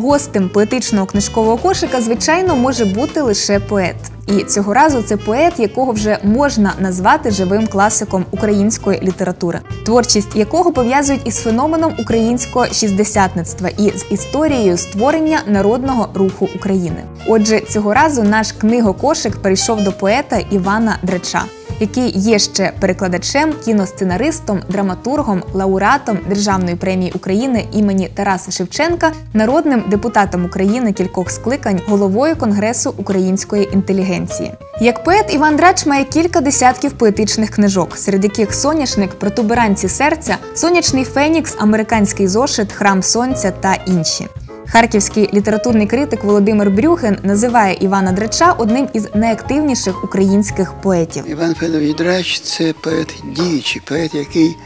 Гостем поетичного книжкового кошика, звичайно, може бути лише поет. І цього разу це поет, якого вже можна назвати живим класиком української літератури, творчість якого пов'язують із феноменом українського шістдесятництва і з історією створення народного руху України. Отже, цього разу наш книгокошик перейшов до поета Івана Дреча який є ще перекладачем, кіносценаристом, драматургом, лауреатом Державної премії України імені Тараса Шевченка, народним депутатом України кількох скликань, головою Конгресу української інтелігенції. Як поет Іван Драч має кілька десятків поетичних книжок, серед яких соняшник, протуберанці серця, сонячний фенікс, американський зошит, храм сонця та інші. Харківський літературний критик Володимир Брюхин називає Івана Драча одним із найактивніших українських поетів. Іван Федорович Драч це поет діючий, поет, який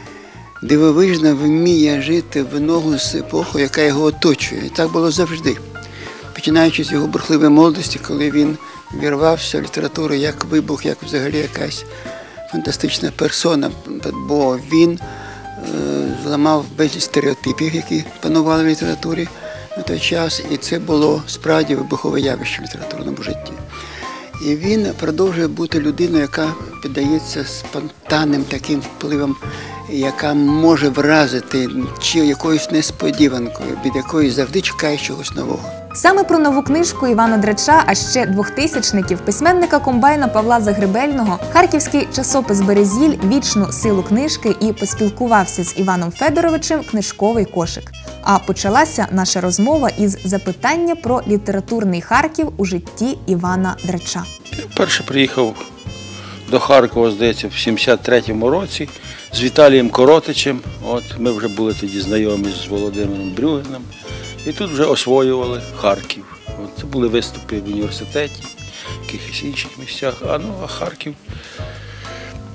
дивовижно вміє жити в ногу з епохою, яка його оточує. І так було завжди. Починаючи з його бурхливої молодості, коли він вірвався в літературу як вибух, як взагалі якась фантастична персона, бо він е, зламав безліч стереотипів, які панували в літературі на той час, і це було справді вибухове явище в літературному житті. І він продовжує бути людиною, яка піддається спонтанним таким впливам, яка може вразити чи якоюсь несподіванкою, від якої завжди чекає чогось нового. Саме про нову книжку Івана Драча, а ще двохтисячників, письменника комбайна Павла Загребельного, харківський часопис Березіль, вічну силу книжки і поспілкувався з Іваном Федоровичем книжковий кошик. А почалася наша розмова із запитання про літературний Харків у житті Івана Драча. Я вперше приїхав до Харкова, здається, в 73-му році з Віталієм Коротичем. От ми вже були тоді знайомі з Володимиром Брюгином. І тут вже освоювали Харків. От Це були виступи в університеті, в якихось інших місцях. А ну, а Харків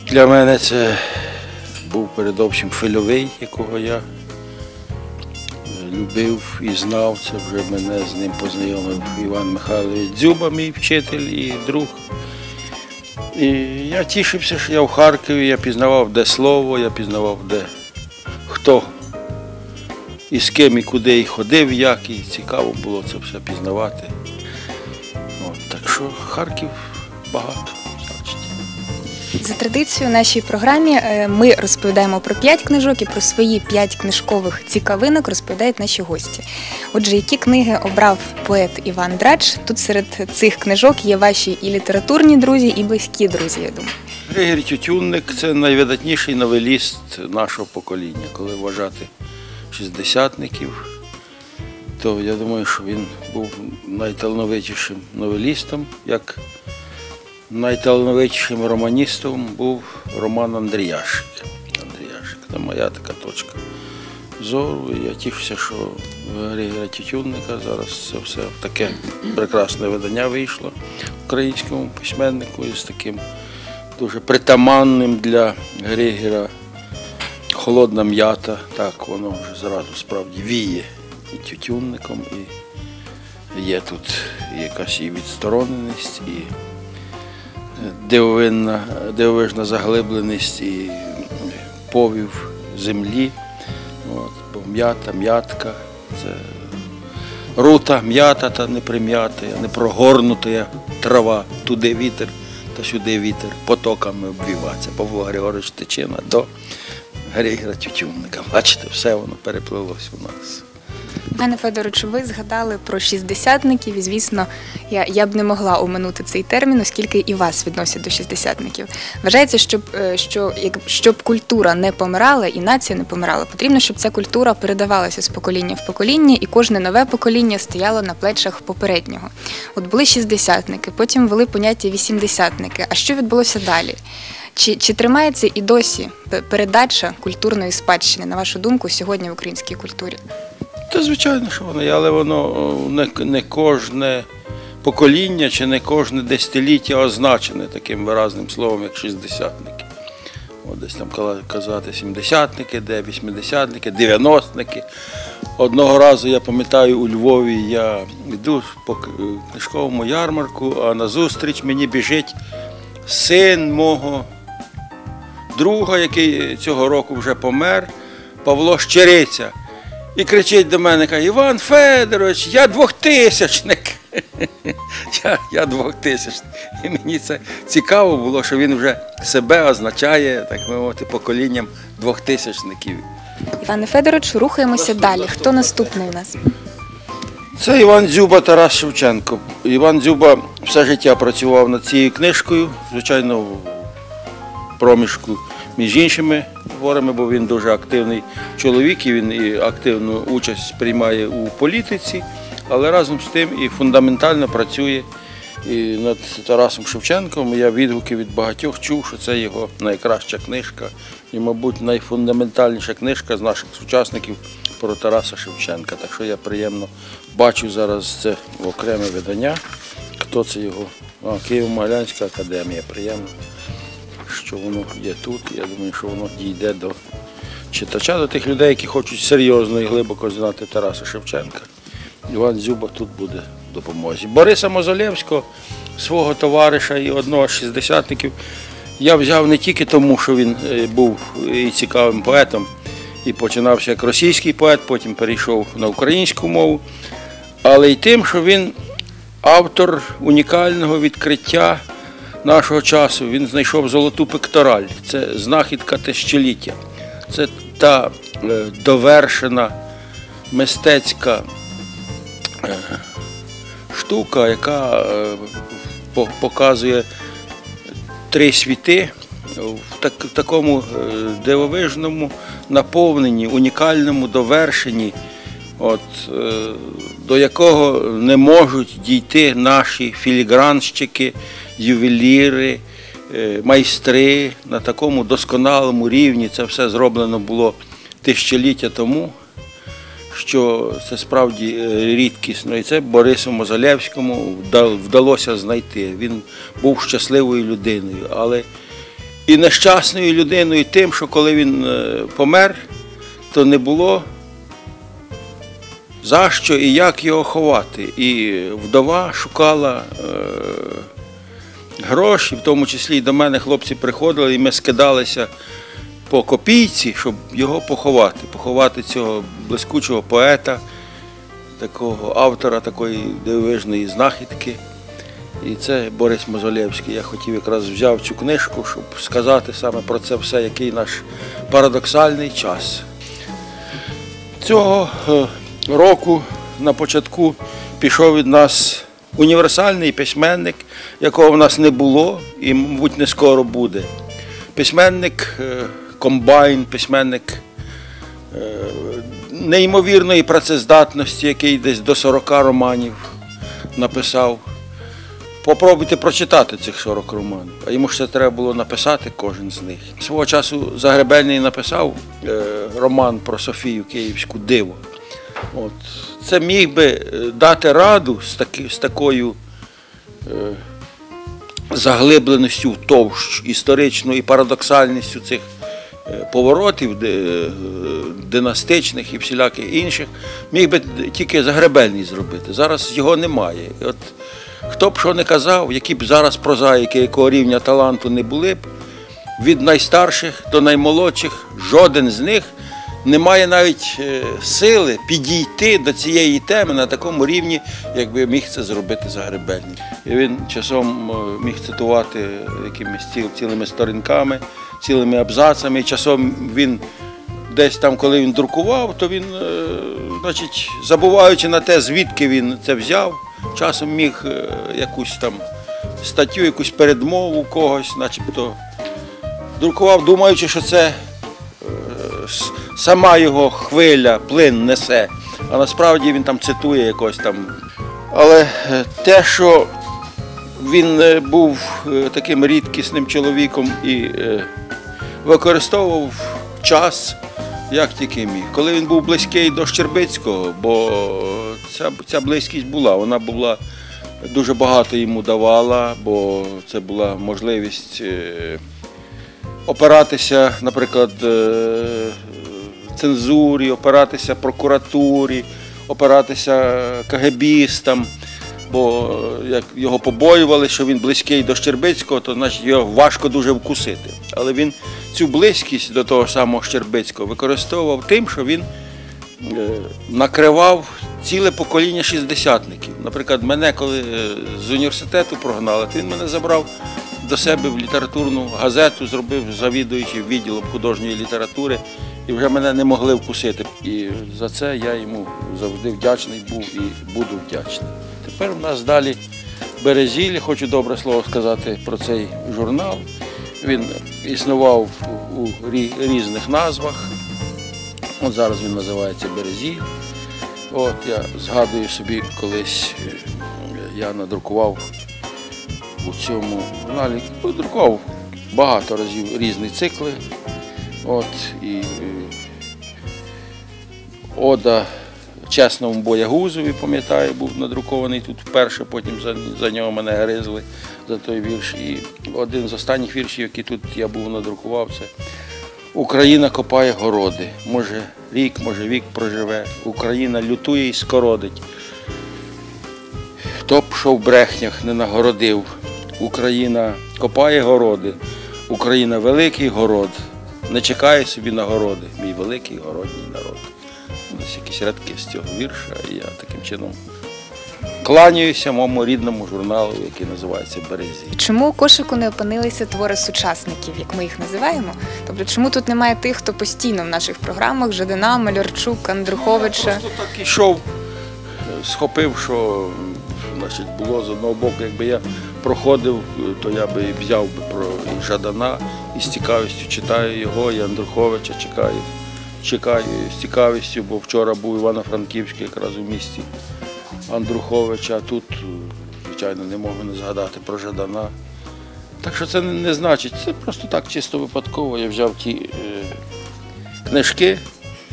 для мене це був передовсім Фильовий, якого я любив і знав. Це вже мене з ним познайомив Іван Михайлович Дзюба, мій вчитель і друг. І я тішився, що я в Харкові, я пізнавав, де слово, я пізнавав, де хто і з ким, і куди і ходив, як, і цікаво було це все пізнавати. От, так що Харків багато. За традицією в нашій програмі е, ми розповідаємо про п'ять книжок і про свої п'ять книжкових цікавинок розповідають наші гості. Отже, які книги обрав поет Іван Драч? Тут серед цих книжок є ваші і літературні друзі, і близькі друзі. Я думаю. Григорій Тютюнник це найвидатніший новеліст нашого покоління. Коли вважати шістдесятників, то я думаю, що він був найталановитішим новелістом, як найталановитішим романістом був Роман Андріяшик. Андріяшик це моя така точка зору. Я тішуся, що Григорія Тютюнника зараз це все таке прекрасне видання вийшло українському письменнику із таким дуже притаманним для Григора холодна м'ята, так воно вже зразу справді віє і тютюнником, і є тут якась і відстороненість, і дивовинна, дивовижна заглибленість, і повів землі. От, бо м'ята, м'ятка, це рута, м'ята та не прим'ята, не прогорнута трава, туди вітер та сюди вітер потоками обвівається. Це Павло Григорович Тичина до Григора Тютюнника. Бачите, все воно переплилось у нас. Пане Федоровичу, ви згадали про шістдесятників, і звісно, я, я б не могла оминути цей термін, оскільки і вас відносять до шістдесятників. Вважається, щоб, е, що як щоб культура не помирала і нація не помирала, потрібно, щоб ця культура передавалася з покоління в покоління, і кожне нове покоління стояло на плечах попереднього. От були шістдесятники, потім ввели поняття вісімдесятники. А що відбулося далі? Чи, чи тримається і досі передача культурної спадщини, на вашу думку, сьогодні в українській культурі? Та звичайно, що воно але воно не, не кожне покоління чи не кожне десятиліття означене таким виразним словом, як шістдесятники. От десь там казати сімдесятники, де вісьмидесятники, дев'яностники. Одного разу я пам'ятаю у Львові я йду по книжковому ярмарку, а назустріч мені біжить син мого друга, який цього року вже помер, Павло Щериця. І кричить до мене, каже, Іван Федорович, я двохтисячник. Я, я двохтисячник. І мені це цікаво було, що він вже себе означає, так би мовити, поколінням двохтисячників. Іване Федоровичу, рухаємося далі. Хто наступний у нас? Це Іван Дзюба Тарас Шевченко. Іван Дзюба все життя працював над цією книжкою, звичайно, в проміжку між іншими творами, бо він дуже активний чоловік і він і активну участь приймає у політиці, але разом з тим і фундаментально працює і над Тарасом Шевченком. Я відгуки від багатьох чув, що це його найкраща книжка і, мабуть, найфундаментальніша книжка з наших сучасників про Тараса Шевченка. Так що я приємно бачу зараз це в окреме видання. Хто це його? Києво-Могилянська академія. Приємно, що воно є тут. Я думаю, що воно дійде до читача, до тих людей, які хочуть серйозно і глибоко знати Тараса Шевченка. Іван Дзюба тут буде в допомозі. Бориса Мозолєвського, свого товариша і одного з шістдесятників, я взяв не тільки тому, що він е, був і цікавим поетом, і починався як російський поет, потім перейшов на українську мову, але й тим, що він автор унікального відкриття нашого часу. Він знайшов золоту пектораль. Це знахідка тисячоліття. Це та е, довершена мистецька е, штука, яка е, показує три світи в такому дивовижному наповненні, унікальному довершенні, от, до якого не можуть дійти наші філігранщики, ювеліри, е, майстри на такому досконалому рівні. Це все зроблено було тисячоліття тому що це справді е, рідкісно. І це Борису Мозалевському вдалося знайти. Він був щасливою людиною, але і нещасною людиною тим, що коли він е, помер, то не було за що і як його ховати. І вдова шукала гроші, в тому числі і до мене хлопці приходили, і ми скидалися по копійці, щоб його поховати, поховати цього блискучого поета, такого автора такої дивовижної знахідки. І це Борис Мозолєвський. Я хотів якраз взяв цю книжку, щоб сказати саме про це все, який наш парадоксальний час. Цього е, року на початку пішов від нас універсальний письменник, якого в нас не було і, мабуть, не скоро буде. Письменник е, комбайн, письменник е, неймовірної працездатності, який десь до 40 романів написав. Попробуйте прочитати цих 40 романів, а йому це треба було написати кожен з них. Свого часу Загребельний написав е, роман про Софію Київську Диво. От. Це міг би е, дати раду з, таки, з такою е, заглибленістю в товщ, історичну і парадоксальністю цих е, поворотів е, династичних і всіляких інших, міг би тільки Загребельний зробити. Зараз його немає. І От, хто б що не казав, які б зараз прозаїки, якого рівня таланту не були б, від найстарших до наймолодших, жоден з них не має навіть е, сили підійти до цієї теми на такому рівні, якби міг це зробити Загребельний. І він часом е, міг цитувати якимись цілими сторінками, цілими абзацами. І часом він десь там, коли він друкував, то він, е, значить, забуваючи на те, звідки він це взяв, часом міг якусь там статтю, якусь передмову когось, начебто друкував, думаючи, що це сама його хвиля, плин несе. А насправді він там цитує якось там. Але е, те, що він е, був е, таким рідкісним чоловіком і використовував час як тільки міг. Коли він був близький до Щербицького, бо ця, ця близькість була, вона була дуже багато йому давала, бо це була можливість опиратися, наприклад, цензурі, опиратися прокуратурі, опиратися КГБістам. Бо е, як його побоювали, що він близький до Щербицького, то значить його важко дуже вкусити. Але він цю близькість до того самого Щербицького використовував тим, що він е, накривав ціле покоління шістдесятників. Наприклад, мене, коли е, з університету прогнали, то він мене забрав до себе в літературну газету, зробив завідуючим відділом художньої літератури, і вже мене не могли вкусити. І за це я йому завжди вдячний був і буду вдячний. Тепер у нас далі Березіль, хочу добре слово сказати про цей журнал. Він існував у різних назвах. От зараз він називається Березіль. От я згадую собі, колись е, я надрукував у цьому журналі, надрукував багато разів різні цикли. От, і Ода чесному боягузові, пам'ятаю, був надрукований тут вперше, потім за, за нього мене гризли за той вірш. І один з останніх віршів, які тут я був надрукував, це Україна копає городи. Може рік, може вік проживе. Україна лютує і скородить. Хто б що в брехнях не нагородив. Україна копає городи. Україна великий город. Не чекає собі нагороди. Мій великий городній народ. Ось якісь рядки з цього вірша, і я таким чином кланяюся моєму рідному журналу, який називається Березі. Чому у кошику не опинилися твори сучасників, як ми їх називаємо? Тобто, чому тут немає тих, хто постійно в наших програмах Жадина, Малярчук, Андруховича? Просто так ішов, схопив, що значить, було з одного боку, якби я проходив, е, то я би і взяв би про Жадана і з цікавістю читаю його, і Андруховича чекаю. Чекаю з цікавістю, бо вчора був Івано-Франківський якраз у місті Андруховича, а тут, е, звичайно, не можу не згадати про Жадана. Так що це не значить, це просто так чисто випадково. Я взяв ті е, книжки,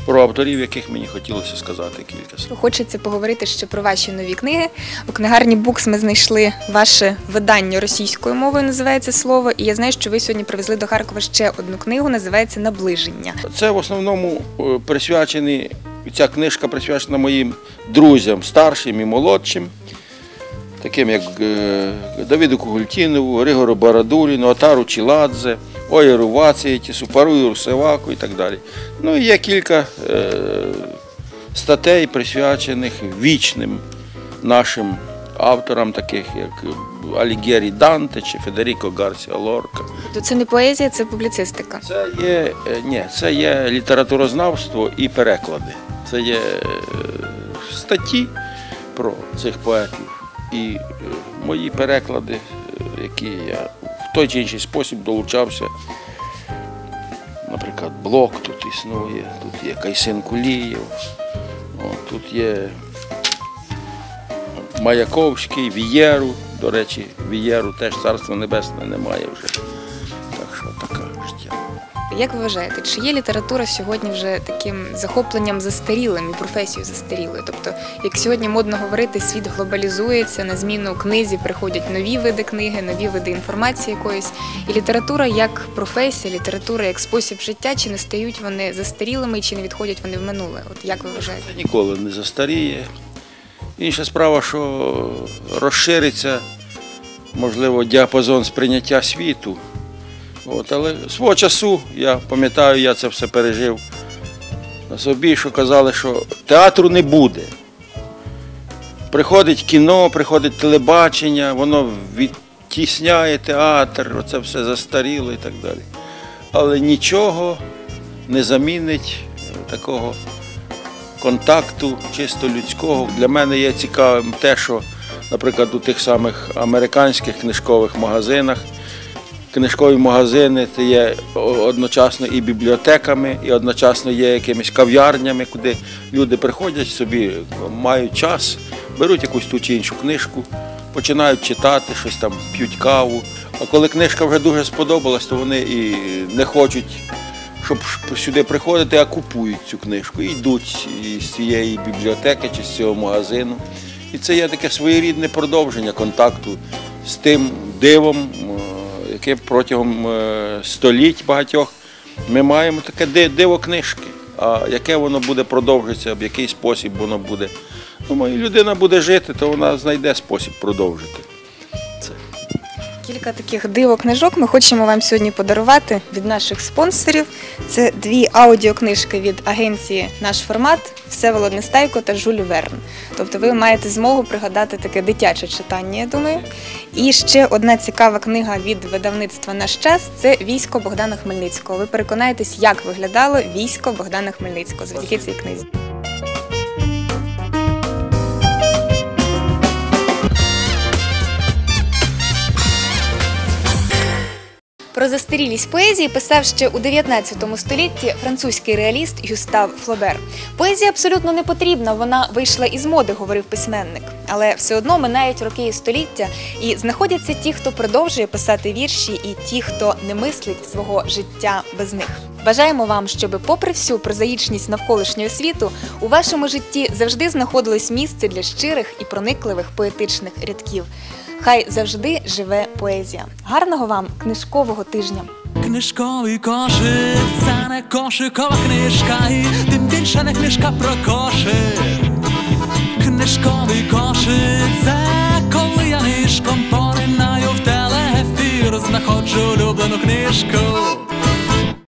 про авторів, яких мені хотілося сказати кілька слів. Хочеться поговорити ще про ваші нові книги. У книгарні Букс ми знайшли ваше видання російською мовою, називається слово. І я знаю, що ви сьогодні привезли до Харкова ще одну книгу, називається Наближення. Це в основному е, присвячений, ця книжка присвячена моїм друзям, старшим і молодшим, таким як е, Давиду Кугультінову, Григору Барадуліну, Отару Чіладзе, Оєру Вацеєтісу, Парую Русеваку і так далі. Ну і є кілька е, статей, присвячених вічним нашим авторам, таких як Алігері Данте чи Федеріко Гарсіа Лорка. То це не поезія, це публіцистика. Це є, е, ні, це є літературознавство і переклади. Це є е, статті про цих поетів. І е, мої переклади, які я в той чи інший спосіб долучався. Наприклад, Блок тут існує, тут є Кайсин Кулієв, тут є Маяковський, Вієру. До речі, Вієру теж царство небесне немає вже. Життя. Як ви вважаєте, чи є література сьогодні вже таким захопленням застарілим і професією застарілою? Тобто, як сьогодні модно говорити, світ глобалізується, на зміну книзі приходять нові види книги, нові види інформації якоїсь. І література як професія, література як спосіб життя, чи не стають вони застарілими, чи не відходять вони в минуле? От як ви вважаєте? Ніколи не застаріє. Інша справа, що розшириться, можливо, діапазон сприйняття світу. От, але свого часу, я пам'ятаю, я це все пережив на собі, що казали, що театру не буде. Приходить кіно, приходить телебачення, воно відтісняє театр, оце все застаріло і так далі. Але нічого не замінить е, такого контакту чисто людського. Для мене є цікавим те, що, наприклад, у тих самих американських книжкових магазинах. Книжкові магазини це є одночасно і бібліотеками, і одночасно є якимись кав'ярнями, куди люди приходять собі, мають час, беруть якусь ту чи іншу книжку, починають читати, щось там п'ють каву. А коли книжка вже дуже сподобалась, то вони і не хочуть щоб сюди приходити, а купують цю книжку. І йдуть із цієї бібліотеки чи з цього магазину. І це є таке своєрідне продовження контакту з тим дивом, яке протягом е, століть багатьох ми маємо таке диво книжки. А яке воно буде продовжитися, в який спосіб воно буде. Думаю, людина буде жити, то вона знайде спосіб продовжити. Кілька таких диво книжок ми хочемо вам сьогодні подарувати від наших спонсорів. Це дві аудіокнижки від агенції Наш формат Всеволод Нестайко та Жюль Верн. Тобто ви маєте змогу пригадати таке дитяче читання, я думаю. І ще одна цікава книга від видавництва Наш час це військо Богдана Хмельницького. Ви переконаєтесь, як виглядало військо Богдана Хмельницького завдяки цій книзі. Про застарілість поезії писав ще у 19 столітті французький реаліст Юстав Флобер. Поезія абсолютно не потрібна, вона вийшла із моди, говорив письменник. Але все одно минають роки і століття, і знаходяться ті, хто продовжує писати вірші, і ті, хто не мислить свого життя без них. Бажаємо вам, щоб, попри всю прозаїчність навколишнього світу, у вашому житті завжди знаходилось місце для щирих і проникливих поетичних рядків. Хай завжди живе поезія. Гарного вам книжкового тижня! Книжковий кошик, це не кошикова книжка, і тим більше не книжка про кошик. Книжковий кошик, це коли я нишком поринаю в телефір, знаходжу улюблену книжку.